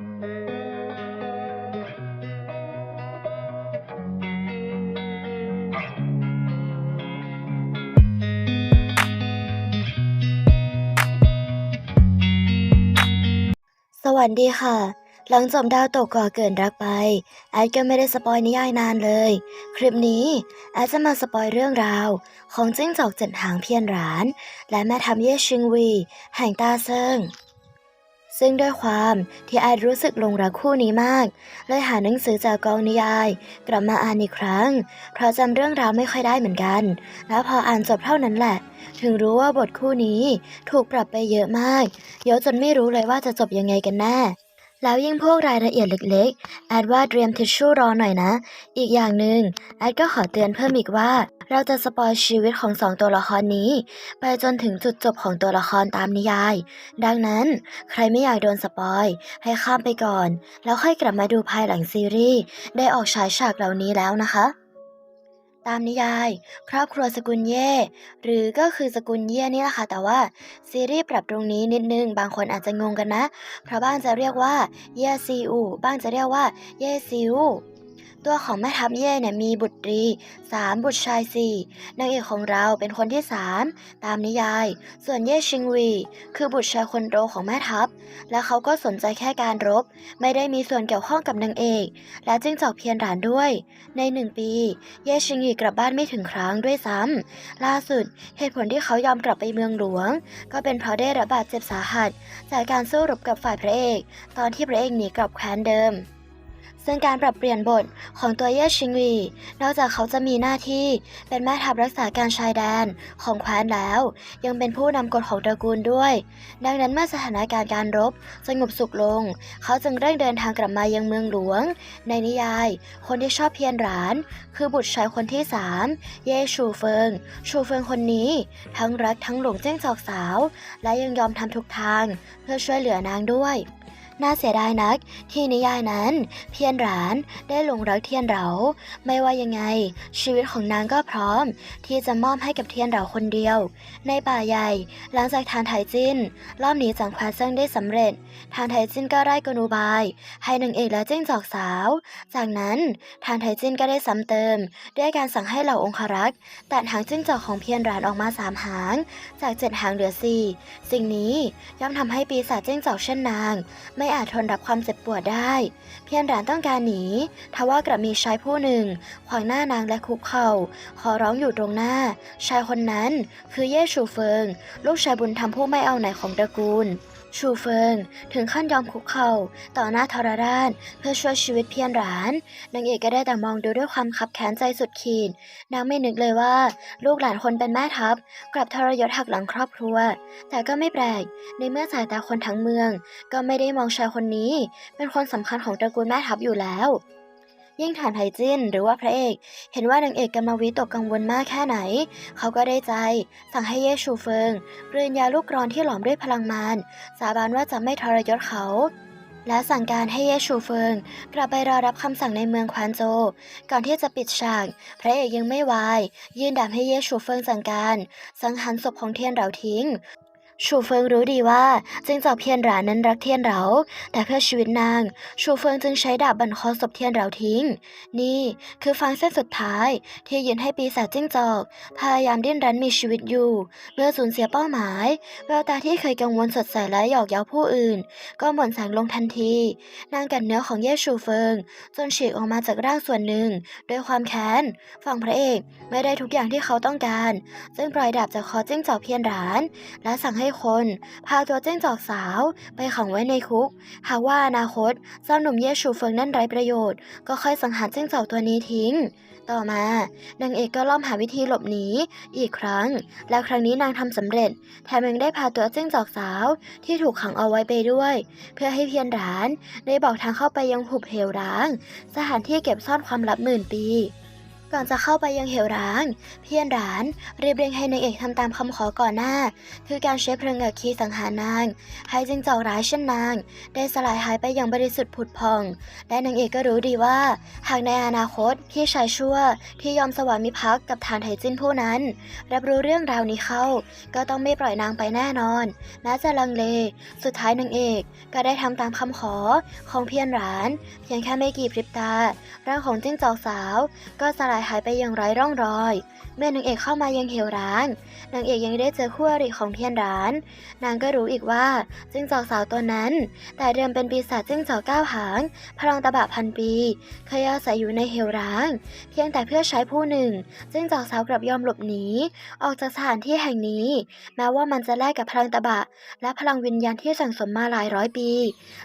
สวัสดีค่ะ หลังจบดาวตกก่อเกินรักไป แอดก็ไม่ได้สปอยนิยายนานเลย คลิปนี้ แอดจะมาสปอยเรื่องราว ของจิ้งจอกเจ็ดหางเพียนหราน และแม่ทัพเย่ชิงวี แห่งตาเซิง ซึ่งด้วยความที่แอดรู้สึกลงรักคู่นี้มาก เลยหาหนังสือจากกองนิยาย กลับมาอ่านอีกครั้ง เพราะจำเรื่องราวไม่ค่อยได้เหมือนกัน แล้วพออ่านจบเท่านั้นแหละ ถึงรู้ว่าบทคู่นี้ถูกปรับไปเยอะมากเยอะจนไม่รู้เลยว่าจะจบยังไงกันแน่แล้วยิ่งพวกรายละเอียดเล็กๆ แอดว่าเตรียมทิชชู่รอหน่อยนะ อีกอย่างหนึ่งแอดก็ขอเตือนเพิ่มอีกว่า เราจะสปอยชีวิตของสองตัวละครนี้ ไปจนถึงจุดจบของตัวละครตามนิยาย ดังนั้นใครไม่อยากโดนสปอย ให้ข้ามไปก่อน แล้วค่อยกลับมาดูภายหลังซีรีส์ได้ออกฉายฉากเหล่านี้แล้วนะคะตามนิยาย ครอบครัวสกุลเย่ หรือก็คือสกุลเย่นี่แหละค่ะ แต่ว่าซีรีส์ปรับตรงนี้นิดนึง บางคนอาจจะงงกันนะ เพราะบ้างจะเรียกว่า เย่ซีอูบ้างจะเรียกว่า เย่ซิว ตัวของแม่ทัพเย่เนี่ยมีบุตรีสามบุตรชายสี่นางเอกของเราเป็นคนที่สามตามนิยาย ส่วนเย่ชิงวี คือบุตรชายคนโตของแม่ทัพ และเขาก็สนใจแค่การรบ ไม่ได้มีส่วนเกี่ยวข้องกับนางเอก และจิ้งจอกเพียนหลานด้วย ในหนึ่งปี เย่ชิงวีกลับบ้านไม่ถึงครั้งด้วยซ้ำล่าสุดเหตุผลที่เขายอมกลับไปเมืองหลวง ก็เป็นเพราะได้รับบาดเจ็บสาหัส จากการสู้รบกับฝ่ายพระเอก ตอนที่พระเอกหนีกลับแคว้นเดิม ซึ่งการปรับเปลี่ยนบทของตัวเย่ชิงวีนอกจากเขาจะมีหน้าที่เป็นแม่ทัพรักษาการชายแดนของแคว้นแล้ว ยังเป็นผู้นำกฎของตระกูลด้วย ดังนั้นเมื่อสถานการณ์การรบสงบสุขลง เขาจึงเร่งเดินทางกลับมายังเมืองหลวง ในนิยาย คนที่ชอบเพียนหราน คือบุตรชายคนที่สามเย่ชูเฟิง ชูเฟิงคนนี้ ทั้งรักทั้งหลงเจ้งจอกสาว และยังยอมทำทุกทางเพื่อช่วยเหลือนางด้วย น่าเสียดายนัก ที่นิยายนั้นเพียนหรานได้หลงรักเทียนเหราไม่ว่ายังไง ชีวิตของนางก็พร้อม ที่จะมอบให้กับเทียนเหราคนเดียว ในป่าใหญ่ หลังจากทานไถจินรอบนี้จากแควเซิงได้สำเร็จ ทานไถจินก็ไล่กนูบาย ให้นางเอกและเจ้งจอกสาว จากนั้นทานไถจินก็ได้ซ้ำเติม ด้วยการสั่งให้เหล่าองครักษ์ตัดหางจิ้งจอกของเพียนหรานออกมาสามหาง จากเจ็ดหางเหลือสี่สิ่งนี้ย่อมทำให้ปีศาจเจ้งจอกเช่นนาง ไม่อาจทนรับความเจ็บปวดได้ เพียงหรานต้องการหนีทว่ากลับมีชายผู้หนึ่งขวางหน้านางและคุกเข่าขอร้องอยู่ตรงหน้า ชายคนนั้นคือเย่ชูเฟิง ลูกชายบุญธรรมผู้ไม่เอาไหนของตระกูล ชูเฟิงถึงขั้นยอมคุกเข่าต่อหน้าทรราชเพื่อช่วยชีวิตเพียนหลานนางเอกก็ได้แต่มองดูด้วยความขับแค้นใจสุดขีดนางไม่นึกเลยว่า ลูกหลานคนเป็นแม่ทัพ กลับทรยศหักหลังครอบครัว แต่ก็ไม่แปลก ในเมื่อสายตาคนทั้งเมือง ก็ไม่ได้มองชายคนนี้ เป็นคนสำคัญของตระกูลแม่ทัพอยู่แล้ว ยิ่งฐานไทจินหรือว่าพระเอก เห็นว่านางเอกกำลังวิตกกังวลมากแค่ไหน เขาก็ได้ใจ สั่งให้เย่ชูเฟิงเรียนยาลูกกรอนที่หลอมด้วยพลังมารสาบานว่าจะไม่ทรยศเขาและสั่งการให้เย่ชูเฟิงกลับไปรอรับคำสั่งในเมืองควานโจ ก่อนที่จะปิดฉาก พระเอกยังไม่วาย ยื่นดาบให้เย่ชูเฟิงสั่งการ สังหารศพของเทียนเหราทิ้ง ชูเฟิงรู้ดีว่าจิงจอกเทียนหรานั้นรักเทียนเหรา แต่เพื่อชีวิตนาง ชูเฟิงจึงใช้ดาบบั่นคอศพเทียนเหราทิ้ง นี่คือฟางเส้นสุดท้าย ที่ยืนให้ปีศาจจิ้งจอก พยายามดิ้นรั้นมีชีวิตอยู่ เมื่อสูญเสียเป้าหมายแววตาที่เคยกังวลสดใสและหยอกเย้าผู้อื่น ก็หม่นแสงลงทันที นางกัดเนื้อของเย่ชูเฟิง จนฉีกออกมาจากร่างส่วนหนึ่งด้วยความแค้นฝั่งพระเอกไม่ได้ทุกอย่างที่เขาต้องการ จึงปล่อยดาบจากคอจิ้งจอกเพียนหราน และสั่งให้คน พาตัวเจ้งจอกสาว ไปขังไว้ในคุก หากว่าอนาคตเจ้าหนุ่มเย่ชูเฟิงนั่นไร้ประโยชน์ ก็ค่อยสังหารเจ้งจอกตัวนี้ทิ้ง ต่อมานางเอกก็ล่อมหาวิธีหลบหนีอีกครั้ง และครั้งนี้นางทำสำเร็จ แถมยังได้พาตัวเจ้งจอกสาวที่ถูกขังเอาไว้ไปด้วย เพื่อให้เพียนราน ได้บอกทางเข้าไปยังหุบเหวร้าง สถานที่เก็บซ่อนความลับหมื่นปี ก่อนจะเข้าไปยังเหวร้าง เพียนหรานเรียบเร่งให้นางเอกทำตามคำขอก่อนหน้า คือการใช้เพลิงอัคคีสังหารนาง ให้จิงจอกร้ายเช่นนาง ได้สลายหายไปอย่างบริสุทธิ์ผุดพอง และนางเอกก็รู้ดีว่า หากในอนาคตพี่ชายชั่วที่ยอมสวามิภักดิ์กับทานไถจิ้นผู้นั้น รับรู้เรื่องราวนี้เข้า ก็ต้องไม่ปล่อยนางไปแน่นอนแม้จะลังเล สุดท้ายนางเอกก็ได้ทำตามคำขอของเพียนหราน เพียงแค่ไม่กี่พริบตาร่างของจิ้งจอกสาว ก็สลายหายไปอย่างไร้ร่องรอย เมื่อนางเอกเข้ามายังเหวร้างนางเอกยังได้เจอคู่อริของเพียนร้าน นางก็รู้อีกว่าจิ้งจอกสาวตัวนั้น แต่เดิมเป็นปีศาจจิ้งจอกก้าวหาง พลังตะบะพันปี เคยอาศัยอยู่ในเหวร้าง เพียงแต่เพื่อใช้ผู้หนึ่งจิ้งจอกสาวกลับยอมหลบหนีออกจากสถานที่แห่งนี้ แม้ว่ามันจะแลกกับพลังตะบะ และพลังวิญญาณที่สั่งสมมาหลายร้อยปี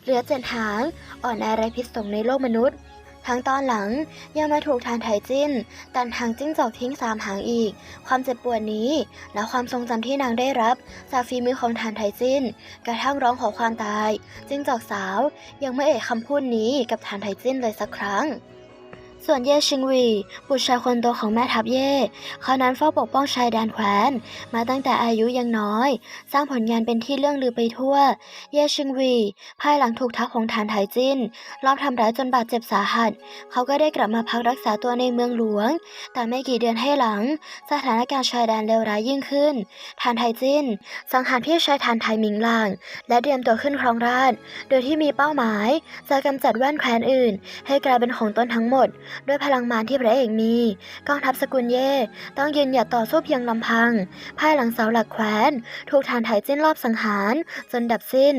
เหลือเจ็ดหาง อ่อนแอไรพิษสงในโลกมนุษย์ ทั้งตอนหลังยังมาถูกทานไถจิ้น ตันทางจิ้งจอกทิ้งสามหางอีก ความเจ็บปวดนี้ และความทรงจำที่นางได้รับจากฝีมือของทานไถจิ้น กระทั่งร้องขอความตาย จิ้งจอกสาวยังไม่เอ่ยคำพูดนี้กับทานไถจิ้นเลยสักครั้ง ส่วนเย่ชิงวีบุตรชายคนโตของแม่ทัพเย่เขานั้นเฝ้าปกป้องชายแดนแคว้น มาตั้งแต่อายุยังน้อย สร้างผลงานเป็นที่เรื่องลือไปทั่ว เย่ชิงวี ภายหลังถูกทัพของฐานไถจิ้นลอบทำร้ายจนบาดเจ็บสาหัส เขาก็ได้กลับมาพักรักษาตัวในเมืองหลวง แต่ไม่กี่เดือนให้หลัง สถานการณ์ชายแดนเลวร้ายยิ่งขึ้นทานไทจินสังหารพี่ชายทานไทมิงลาง และเตรียมตัวขึ้นครองราชโดยที่มีเป้าหมายจะกำจัดแว่นแคว้นอื่น ให้กลายเป็นของตนทั้งหมดด้วยพลังมารที่พระเอกมี กองทัพสกุลเย่ต้องยืนหยัดต่อสู้เพียงลำพัง ภายหลังเสาหลักแคว้น ถูกทานไถจิ้นรอบสังหาร จนดับสิ้น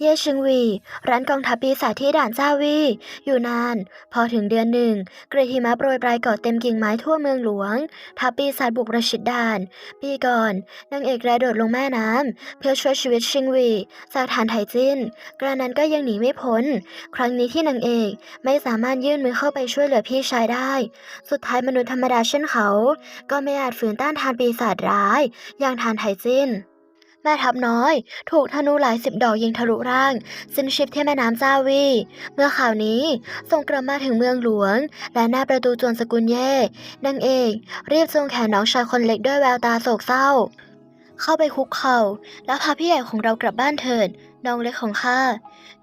เย่ชิงวี ร้านกองทัพปีศาจที่ด่านเจ้าวี อยู่นาน พอถึงเดือนหนึ่งเกรดหิมะโปรยปลายเกาะเต็มกิ่งไม้ทั่วเมืองหลวง ทัพปีศาจบุกประชิดด่าน ปีก่อนนางเอกกระโดดลงแม่น้ำเพื่อช่วยชีวิตชิงวี จากฐานไถจิ้น กระนั้นก็ยังหนีไม่พ้น ครั้งนี้ที่นางเอกไม่สามารถยื่นมือเข้าไปช่วยเหลือพี่ชายได้ สุดท้ายมนุษย์ธรรมดาเช่นเขา ก็ไม่อาจฝืนต้านทานปีศาจร้าย อย่างทานไถจิ้น แม่ทัพน้อย ถูกธนูหลายสิบดอกยิงทะลุร่าง สิ้นชีพที่แม่น้ำเจ้าวี เมื่อข่าวนี้ส่งกลับมาถึงเมืองหลวง และหน้าประตูจวนสกุลเย่นางเอกรีบจูงแขนน้องชายคนเล็กด้วยแววตาโศกเศร้า เข้าไปคุกเข่าแล้วพาพี่ใหญ่ของเรากลับบ้านเถิด น้องเล็กของข้า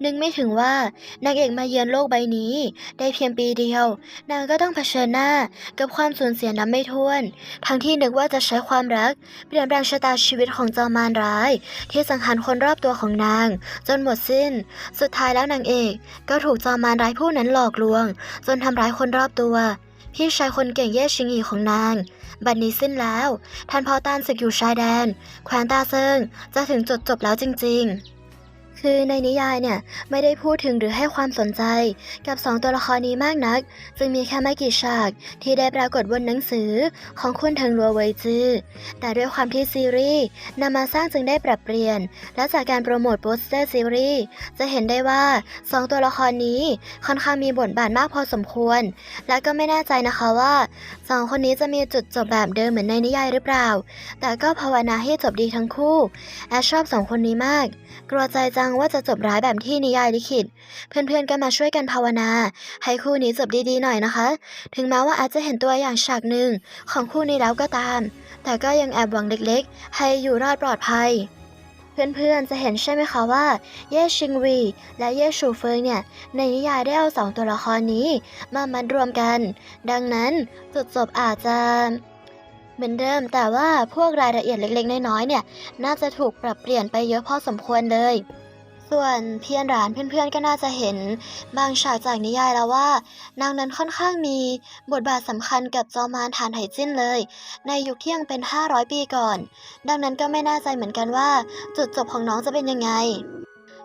นึกไม่ถึงว่านางเอกมาเยือนโลกใบนี้ ได้เพียงปีเดียว นางก็ต้องเผชิญหน้ากับความสูญเสียนับไม่ถ้วน ทั้งที่นึกว่าจะใช้ความรัก เปลี่ยนแปลงชะตาชีวิตของจอมมารร้าย ที่สังหารคนรอบตัวของนาง จนหมดสิ้น สุดท้ายแล้วนางเอก ก็ถูกจอมมารร้ายผู้นั้นหลอกลวง จนทำร้ายคนรอบตัวพี่ชายคนเก่งเย่ชิงอีของนาง บัดนนี้สิ้นแล้ว ท่านพ่อต้านศึกอยู่ชายแดน แคว้นตาเซิง จะถึงจุดจบแล้วจริง ๆ คือในนิยายเนี่ยไม่ได้พูดถึงหรือให้ความสนใจกับสองตัวละครนี้มากนัก จึงมีแค่ไม่กี่ฉากที่ได้ปรากฏบนหนังสือของคุณเทิงรัวเวยจือแต่ด้วยความที่ซีรีส์นำมาสร้างจึงได้ปรับเปลี่ยน และจากการโปรโมทโปสเตอร์ซีรีส์จะเห็นได้ว่าสองตัวละครนี้ค่อนข้างมีบทบาทมากพอสมควร และก็ไม่แน่ใจนะคะว่าสองคนนี้จะมีจุดจบแบบเดิมเหมือนในนิยายหรือเปล่า แต่ก็ภาวนาให้จบดีทั้งคู่แอชชอบสองคนนี้มาก กลัวใจจังว่าจะจบร้ายแบบที่นิยายลิขิต เพื่อนๆก็มาช่วยกันภาวนา ให้คู่นี้จบดีๆหน่อยนะคะ ถึงแม้ว่าอาจจะเห็นตัวอย่างฉากหนึ่งของคู่นี้แล้วก็ตาม แต่ก็ยังแอบหวังเล็กๆ ให้อยู่รอดปลอดภัย เพื่อนๆจะเห็นใช่ไหมคะว่า เย่ชิงวี และเย่ชูเฟิงเนี่ย ในนิยายได้เอาสองตัวละครนี้ มามัดรวมกัน ดังนั้นจุดจบอาจจะเหมือนเดิมแต่ว่าพวกรายละเอียดเล็กๆ น้อยๆ เนี่ย น่าจะถูกปรับเปลี่ยนไปเยอะพอสมควรเลย ส่วนเพียนหลานเพื่อนๆก็น่าจะเห็นบางฉากจากนิยายแล้วว่า นางนั้นค่อนข้างมีบทบาทสำคัญกับจอมารฐานไหจิ้นเลย ในยุคที่ยังเป็น 500 ปีก่อน ดังนั้นก็ไม่แน่ใจเหมือนกันว่า จุดจบของน้องจะเป็นยังไง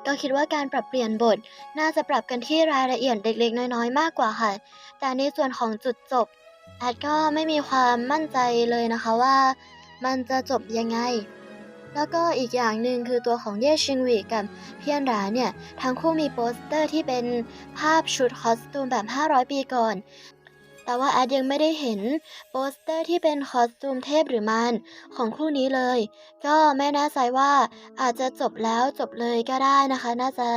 ก็คิดว่าการปรับเปลี่ยนบทน่าจะปรับกันที่รายละเอียดเล็กๆ น้อยๆ มากกว่าค่ะ แต่ในส่วนของจุดจบแอดก็ไม่มีความมั่นใจเลยนะคะว่า มันจะจบยังไง แล้วก็อีกอย่างหนึ่งคือตัวของเย่ชิงหวีกับเพียนราเนี่ยทั้งคู่มีโปสเตอร์ที่เป็นภาพชุดคอสตูมแบบ 500 ปีก่อน แต่ว่าแอดยังไม่ได้เห็นโปสเตอร์ที่เป็นคอสตูมเทพหรือมารของคู่นี้เลย ก็ไม่แน่ใจว่าอาจจะจบแล้วจบเลยก็ได้นะคะ น่าจะ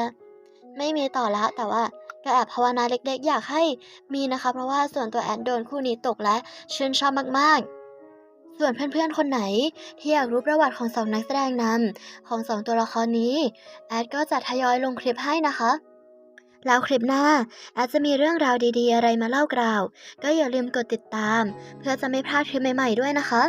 ไม่มีต่อละแต่ว่าก็แอบภาวนาเล็กๆ อยากให้มีนะคะ เพราะว่าส่วนตัวแอดโดนคู่นี้ตกและชื่นชอบมากๆ ส่วนเพื่อนๆคนไหน ที่อยากรู้ประวัติของสองนักแสดงนำของสองตัวละครนี้ แอดก็จะทยอยลงคลิปให้นะคะ แล้วคลิปหน้า แอดจะมีเรื่องราวดีๆ อะไรมาเล่ากล่าว ก็อย่าลืมกดติดตาม เพื่อจะไม่พลาดคลิปใหม่ๆด้วยนะคะ